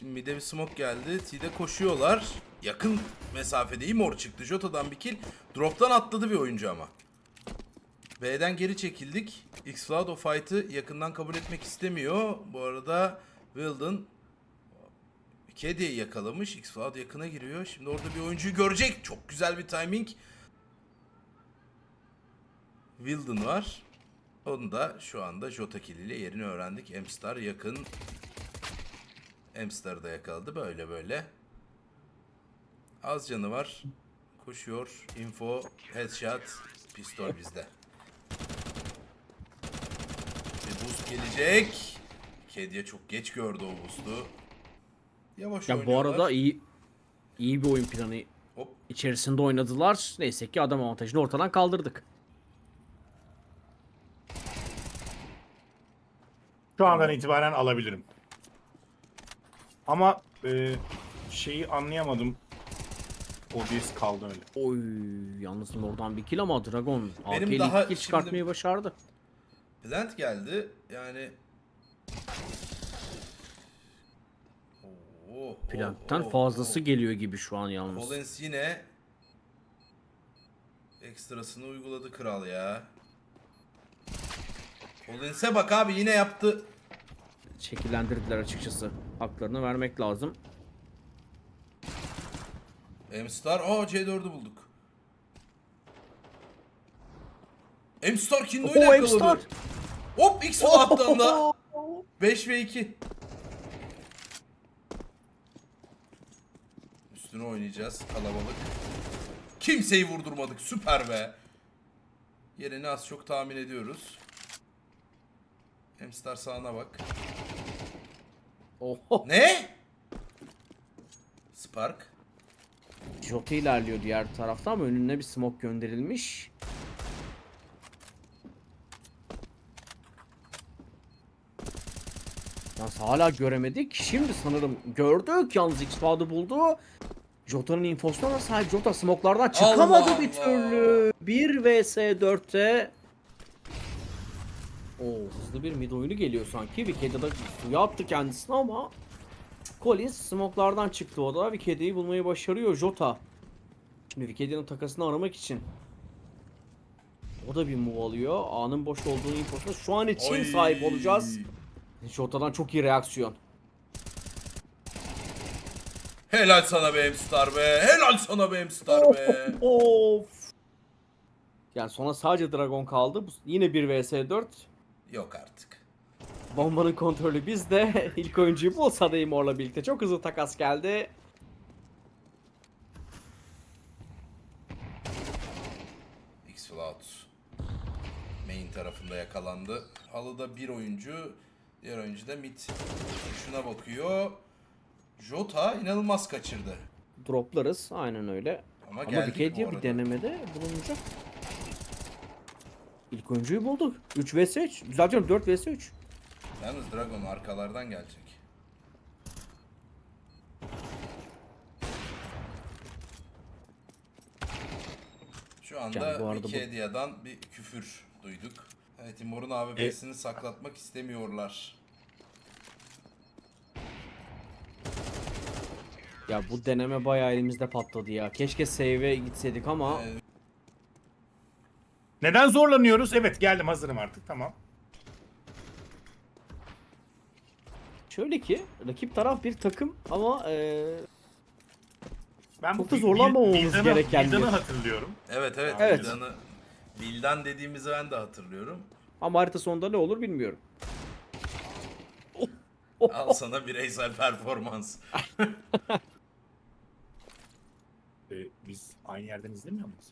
Şimdi mid'e bir smoke geldi. T'de koşuyorlar. Yakın mesafede mor çıktı. Jota'dan bir kill. Drop'tan atladı bir oyuncu ama. B'den geri çekildik. X-Cloud o fight'ı yakından kabul etmek istemiyor. Bu arada Wilden Kedi'yi yakalamış. X-Cloud yakına giriyor. Şimdi orada bir oyuncuyu görecek. Çok güzel bir timing. Wilden var. Onu da şu anda Jota kill ile yerini öğrendik. Emstar yakın. Emstar'ı da yakaladı. Böyle böyle. Az canı var. Koşuyor. Info. Headshot. Pistol bizde. Bir boost gelecek. Kediye çok geç gördü o boost'u. Yavaş Ya bu arada iyi iyi bir oyun planı Hop. içerisinde oynadılar. Neyse ki adam avantajını ortadan kaldırdık. Şu andan itibaren alabilirim. Ama e, şeyi anlayamadım. OBS kaldı öyle. Oy yalnız oradan bir kill ama Dragon Benim AK'li daha iki kill şimdi- çıkartmayı başardı. Plant geldi. Yani Oo, Plant'ten oo, oo, fazlası oo. geliyor gibi şu an yalnız. Collins yine ekstrasını uyguladı kral ya. Collins'e bak abi yine yaptı. Şekillendirdiler açıkçası. Haklarını vermek lazım. M-Star aa C4'ü bulduk. M-Star Kindo'yu da Oo, yakaladı. M-Star. Hop X attı anda. 5 ve 2. Üstüne oynayacağız kalabalık. Kimseyi vurdurmadık süper be. Yerini az çok tahmin ediyoruz. Hamstar sağına bak. Oho. Ne? Spark. Jota ilerliyor diğer tarafta ama önüne bir smoke gönderilmiş. Yalnız hala göremedik. Şimdi sanırım gördük. Yalnız X-Cloud'u buldu. Jota'nın infosuna sahip. Jota smoke'lardan çıkamadı Allah bir Allah. türlü. 1 vs 4'te. Oo, hızlı bir mid oyunu geliyor sanki. Wicked'e da suya attı kendisini ama Collins smoke'lardan çıktı o da. Wicked'i bulmayı başarıyor Jota. Şimdi Wicked'in takasını aramak için. O da bir move alıyor. A'nın boş olduğunu infosuna şu an için Oy. sahip olacağız. Jota'dan çok iyi reaksiyon. Helal sana be Hamstar be. Helal sana be Hamstar be. Of. Yani sonra sadece Dragon kaldı. Bu yine 1 vs 4. Yok artık. Bombanın kontrolü bizde. İlk oyuncuyu bulsa da Immor'la birlikte çok hızlı takas geldi. X-Flout main tarafında yakalandı. Halıda bir oyuncu, diğer oyuncu da mid şuna bakıyor. Jota inanılmaz kaçırdı. Droplarız. Aynen öyle. Ama, Ama geldik bu Wikipedia arada. bir denemede bulunacak. İlk oyuncuyu bulduk. 3 vs 3. Düzeltiyorum 4 vs 3. Yalnız Dragon arkalardan gelecek. Şu anda Yani bu arada bu- Wikipedia'dan bir küfür duyduk. Evet Timur'un AWP'sini saklatmak istemiyorlar. Ya bu deneme bayağı elimizde patladı ya. Keşke save'e gitseydik ama Ee, Neden zorlanıyoruz? Evet geldim hazırım artık tamam. şöyle ki rakip taraf bir takım ama eee Ben Çok da Bil- zorlanmamamız Bildan'ı- gereken Bildan'ı bir- hatırlıyorum. Evet evet. Evet. Bildan'ı- Bildan dediğimizi ben de hatırlıyorum. ama harita sonunda ne olur bilmiyorum. Al sana bireysel performans. Ee, biz aynı yerden izlemiyor muyuz?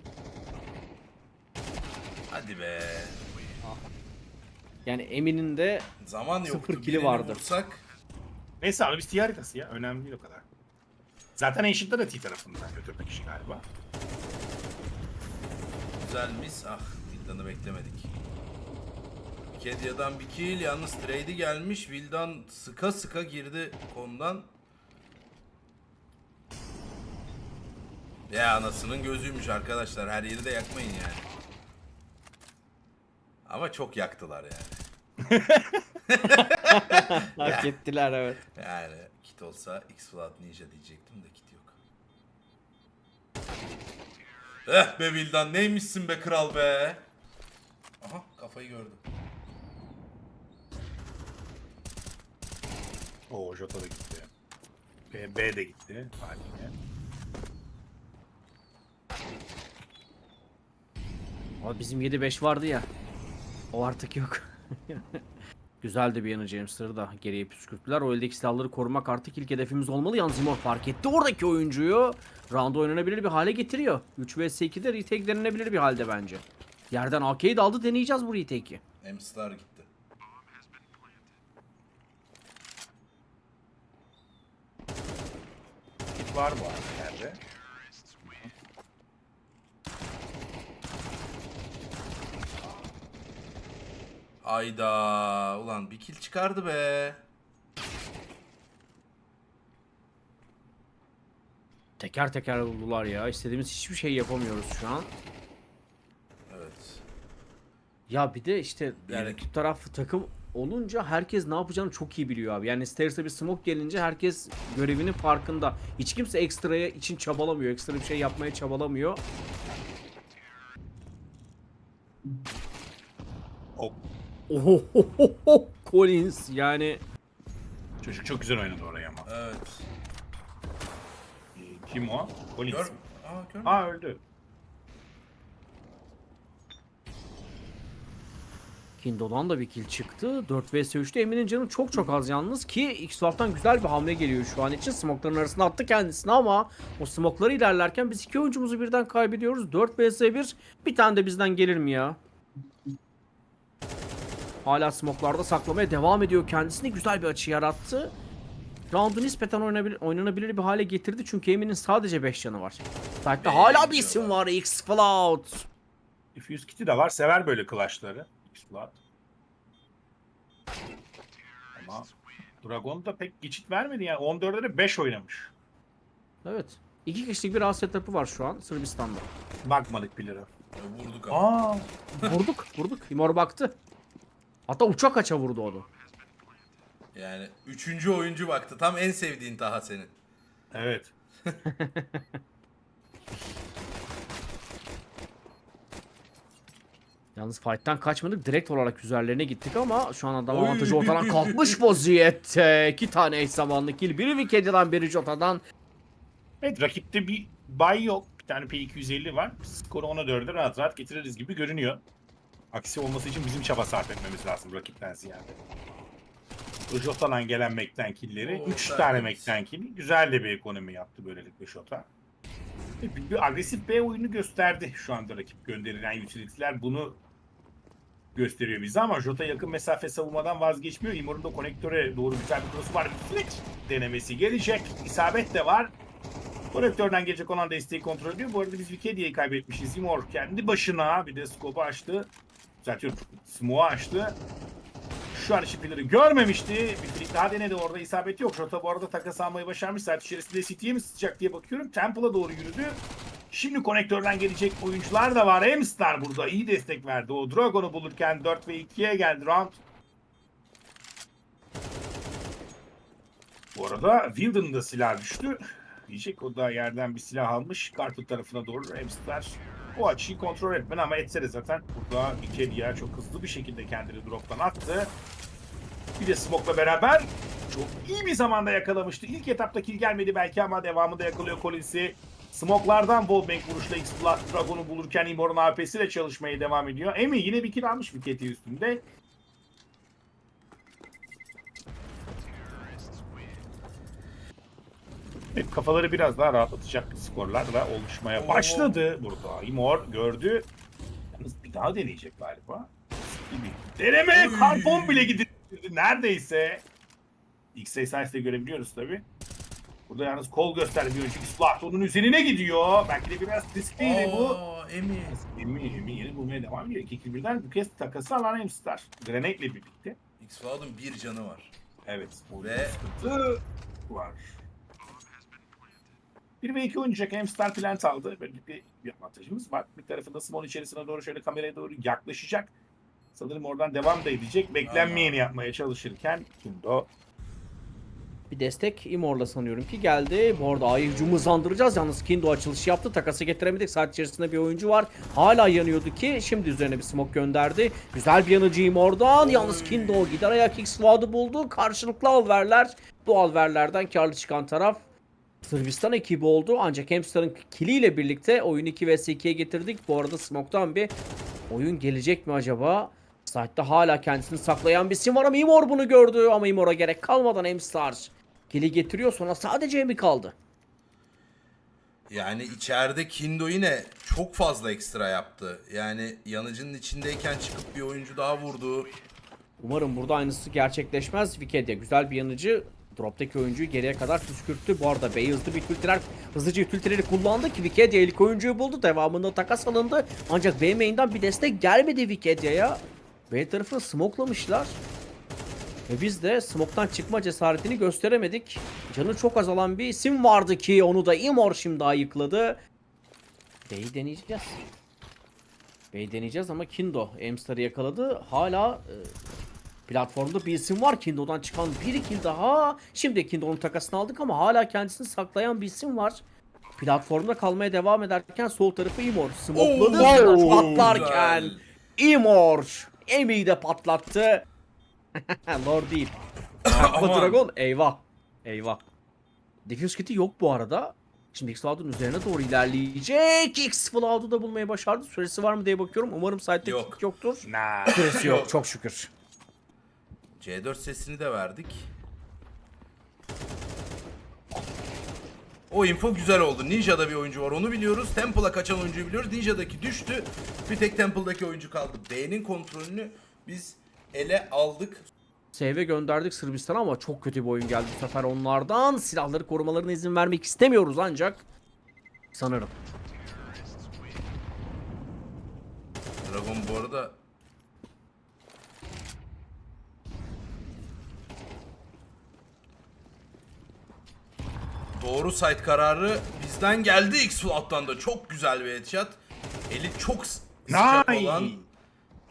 Hadi be. Yani Emin'in de Zaman Sıfır yoktu. kili Birini vardı. vursak Neyse abi biz T haritası ya. Önemli değil o kadar. Zaten Ancient'da da T tarafından götürdü kişi galiba. güzel mis. Ah Vildan'ı beklemedik. Kedia'dan bir kill. Yalnız trade'i gelmiş. Vildan sıka sıka girdi konudan. Ya anasının gözüymüş arkadaşlar. Her yeri de yakmayın yani. Ama çok yaktılar yani. Hak ettiler evet. Yani kit olsa X-Flood Ninja diyecektim de kit yok. Eh be Vildan neymişsin be kral be. Aha kafayı gördüm. Oo Jota da gitti. B, B de gitti. Haliyle. Ama bizim 7-5 vardı ya. O artık yok. Güzeldi bir yanı James'ları da geriye püskürttüler. O eldeki silahları korumak artık ilk hedefimiz olmalı. Yalnız Zimor fark etti oradaki oyuncuyu. Round oynanabilir bir hale getiriyor. 3 vs 2'de retake denenebilir bir halde bence. Yerden arcade aldı deneyeceğiz bu retake'i. M-Star gitti. Var bu arada yerde. Ayda ulan bir kill çıkardı be. Teker teker vurdular ya. İstediğimiz hiçbir şey yapamıyoruz şu an. Evet. Ya bir de işte yani rakip taraf takım olunca herkes ne yapacağını çok iyi biliyor abi. Yani Stairs'e bir smoke gelince herkes görevinin farkında. Hiç kimse ekstraya için çabalamıyor. Ekstra bir şey yapmaya çabalamıyor. O Oho Collins yani çocuk çok güzel oynadı orayı ama. Evet. Ee, Kim o? Collins. Gör. Aa gör. Aa öldü. Kindo'dan da bir kill çıktı. 4 vs 3'te Emin'in canı çok çok az yalnız ki X-Soft'tan güzel bir hamle geliyor şu an için. Smoke'ların arasına attı kendisini ama o smoke'ları ilerlerken biz iki oyuncumuzu birden kaybediyoruz. 4 vs 1 bir tane de bizden gelir mi ya? Hala smoke'larda saklamaya devam ediyor kendisini. Güzel bir açı yarattı. Round'u nispeten oynanabilir, oynanabilir bir hale getirdi çünkü Emin'in sadece 5 canı var. Hatta hala bir isim var X-Cloud. Diffuse kit'i de var. Sever böyle clutch'ları. X-Blood. Ama Dragon da pek geçit vermedi yani. 14'de de 5 oynamış. Evet. İki kişilik bir rahat setup'ı var şu an Sırbistan'da. Bakmadık pillara. Ya Vurduk ama. Aa, Vurduk, vurduk. Imor baktı. Hatta uçak kaça vurdu onu. Yani üçüncü oyuncu baktı. Tam en sevdiğin Taha senin. evet. Yalnız fight'tan kaçmadık. Direkt olarak üzerlerine gittik ama şu an adam Oy. avantajı ortadan kalkmış vaziyette. İki tane eş zamanlı kill. Biri Wikedi'den biri Jota'dan. Evet rakipte bir buy yok. Bir tane P250 var. Skoru 10'a 4'e rahat rahat getiririz gibi görünüyor. Aksi olması için bizim çaba sarf etmemiz lazım rakipten ziyade. Jota'dan gelen. Oo, 3 tane kill. Güzel de bir ekonomi yaptı böylelikle Jota. Bir, bir agresif B oyunu gösterdi şu anda rakip gönderilen utility'ler. Bunu gösteriyor bize ama Jota yakın mesafe savunmadan vazgeçmiyor. Imor'un da konektöre doğru güzel bir cross'u var. Flick denemesi gelecek. İsabet de var. Konektörden gelecek olan desteği kontrol ediyor. Bu arada biz Wikedia'yı kaybetmişiz. Imor kendi başına bir de scope'u açtı. Zaten smoke'u açtı. Şu an şipileri görmemişti. Bir flick daha denedi orada isabet yok. Jota bu arada takas almayı başarmış. Saat içerisinde City'ye mi sıçacak diye bakıyorum. Temple'a doğru yürüdü. Şimdi konektörden gelecek oyuncular da var. Emstar burada iyi destek verdi. O Dragon'u bulurken 4 ve 2'ye geldi round. Bu arada Wilden'ın da silah düştü. Diyecek o da yerden bir silah almış. Kartı tarafına doğru Emstar o açıyı kontrol etmedi ama etse de zaten burada Ikedia çok hızlı bir şekilde kendini droptan attı. Bir de Smoke'la beraber çok iyi bir zamanda yakalamıştı. İlk etapta kill gelmedi belki ama devamında yakalıyor Collins'i. Smoke'lardan wallbang vuruşla X Dragon'u bulurken Imor'un AP'si de çalışmaya devam ediyor. Emi yine bir kill almış Viketi üstünde. Evet, kafaları biraz daha rahatlatacak skorlar da oluşmaya başladı burada. Imor gördü. Yalnız bir daha deneyecek galiba. Deneme karpon bile gidildi neredeyse. X-Ray Science'de görebiliyoruz tabi. Burada yalnız kol gösterdi bir önceki Splat onun üzerine gidiyor. Belki de biraz riskliydi bu. Emi. Emi, Emi yeni bulmaya devam ediyor. 2 birden bu kez takası alan Emstar. Grenade'le birlikte. X-Flood'un bir canı var. Evet. Ve- Ve sıkıntı var. 1 ve 2 oynayacak Emstar plant aldı. Böyle bir, bir avantajımız var. Bir tarafında Small içerisine doğru şöyle kameraya doğru yaklaşacak. Sanırım oradan devam da edecek. Beklenmeyeni yapmaya çalışırken Kindo Bir destek Imor'la sanıyorum ki geldi. Bu arada A'yı hücumu hızlandıracağız. Yalnız Kindo açılış yaptı. Takası getiremedik. Saat içerisinde bir oyuncu var. Hala yanıyordu ki. Şimdi üzerine bir smoke gönderdi. Güzel bir yanıcı Imor'dan. Yalnız Kindo gider ayak X Fuad'ı buldu. Karşılıklı alverler. Bu alverlerden karlı çıkan taraf Sırbistan ekibi oldu. Ancak Hamster'ın kiliyle birlikte oyunu 2 vs 2'ye getirdik. Bu arada Smoke'tan bir oyun gelecek mi acaba? Site'de hala kendisini saklayan bir sim var ama Imor bunu gördü. Ama Imor'a gerek kalmadan Hamster kili getiriyor. Sonra sadece Emi kaldı. Yani içeride Kindo yine çok fazla ekstra yaptı. Yani yanıcının içindeyken çıkıp bir oyuncu daha vurdu. Umarım burada aynısı gerçekleşmez. Wikidia güzel bir yanıcı. Drop'taki oyuncuyu geriye kadar püskürttü. Bu arada Bey hızlı bir kültürer, hızlıca kültürleri kullandı ki Wikidia ilk oyuncuyu buldu. Devamında takas alındı. Ancak B main'den bir destek gelmedi Wikedia'ya. B tarafını smoklamışlar. Ve biz de smoke'tan çıkma cesaretini gösteremedik. Canı çok azalan bir isim vardı ki onu da Imor şimdi ayıkladı. B'yi deneyeceğiz. B'yi deneyeceğiz ama Kindo Amster'ı yakaladı. Hala e, platformda bir isim var. Kindo'dan çıkan bir kill daha. Şimdi Kindo'nun takasını aldık ama hala kendisini saklayan bir isim var. Platformda kalmaya devam ederken sol tarafı Imor. Smokladı Oo, patlarken. Imor. Emi'yi de patlattı. Lord değil. Aqua. Dragon eyvah. Eyvah. Diffuse kit'i yok bu arada. Şimdi X-Cloud'un üzerine doğru ilerleyecek. X-Cloud'u da bulmayı başardı. Süresi var mı diye bakıyorum. Umarım site'de Yok. yoktur. na Süresi. Yok. Çok şükür. C4 sesini de verdik. O info güzel oldu. Ninja'da bir oyuncu var onu biliyoruz. Temple'a kaçan oyuncuyu biliyoruz. Ninja'daki düştü. Bir tek Temple'daki oyuncu kaldı. B'nin kontrolünü biz ele aldık. Save gönderdik Sırbistan'a ama çok kötü bir oyun geldi bu sefer onlardan. Silahları korumalarına izin vermek istemiyoruz ancak. Sanırım. Dragon bu arada Doğru site kararı bizden geldi X-Flood'dan da çok güzel bir headshot. Eli çok sıcak Nice. olan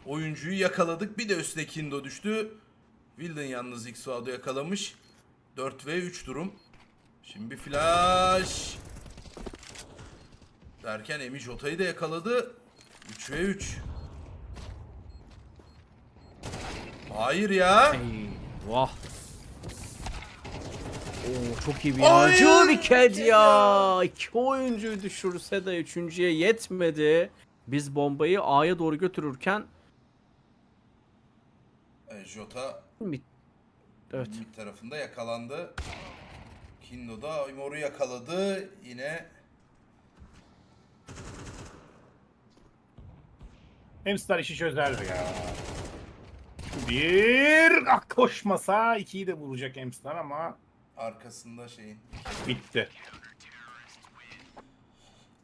oyuncuyu yakaladık. Bir de üstüne Kindo düştü. Wilden yalnız X-Flood'u yakalamış. 4 ve 3 durum. Şimdi bir flash. Derken Emi Jota'yı da yakaladı. 3 ve 3. Hayır ya. Eyvah. Oo, çok iyi bir Ay, yancı bir ked ya. İki oyuncuyu düşürse de üçüncüye yetmedi. Biz bombayı A'ya doğru götürürken E, Jota mi- Evet. mid tarafında yakalandı. Kindo da Imor'u yakaladı. Yine Hamster işi çözer ya. Bir ah, koşmasa ikiyi de vuracak Hamster ama arkasında şeyin bitti.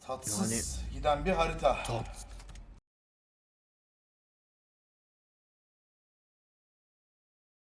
tatsız giden bir harita. Tat,